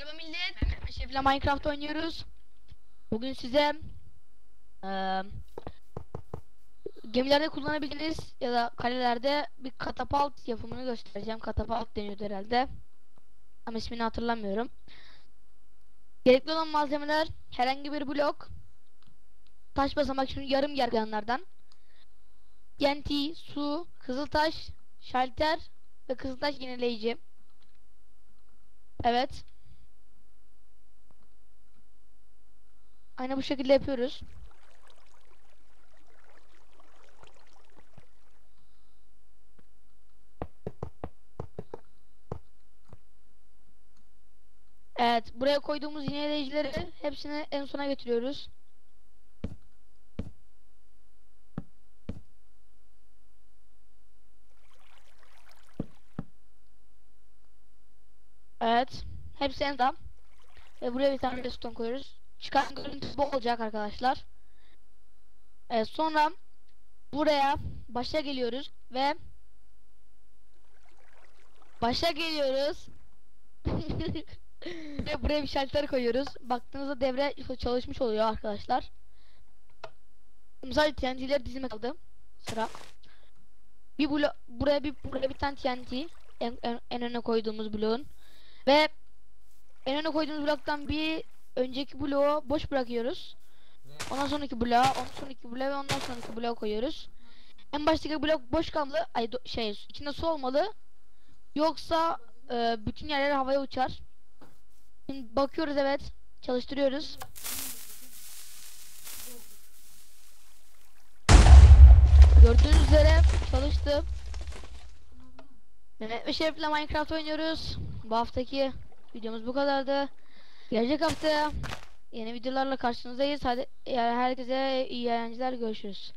Merhaba millet. Şef'le Minecraft oynuyoruz. Bugün size eee gemilerde kullanabildiğiniz ya da kalelerde bir katapult yapımını göstereceğim. Katapult deniyordu herhalde. Ama ismini hatırlamıyorum. Gerekli olan malzemeler herhangi bir blok, taş basamak şunu yarım gerganlardan, TNT, su, kızıltaş, şalter ve kızıltaş yenileyici. Evet. Aynı bu şekilde yapıyoruz. Evet, buraya koyduğumuz yineleyicileri hepsini en sona getiriyoruz. Evet, hepsi en sona. Ve buraya bir tane redstone koyuyoruz. Çıkan görüntü bu olacak arkadaşlar. Evet, sonra buraya başa geliyoruz ve başa geliyoruz. ve buraya bir şalter koyuyoruz. Baktığınızda devre çalışmış oluyor arkadaşlar. Mesela TNT'leri dizime kaldı. Sıra. Bir blo buraya bir buraya bir tane TNT en, en, en öne koyduğumuz bloğun ve en öne koyduğumuz bloktan bir önceki bloğu boş bırakıyoruz. Ondan sonraki bloğa, ondan sonraki bloğa ve ondan sonraki bloğa koyuyoruz. En baştaki blok boş kalmalı. Ay şey içinde su olmalı. Yoksa e, bütün yerler havaya uçar. Şimdi bakıyoruz evet. Çalıştırıyoruz. Gördüğünüz üzere çalıştı. Mehmet ve Şerif'le Minecraft oynuyoruz. Bu haftaki videomuz bu kadardı. Gelecek hafta yeni videolarla karşınızdayız. Hadi herkese iyi eğlenceler görüşürüz.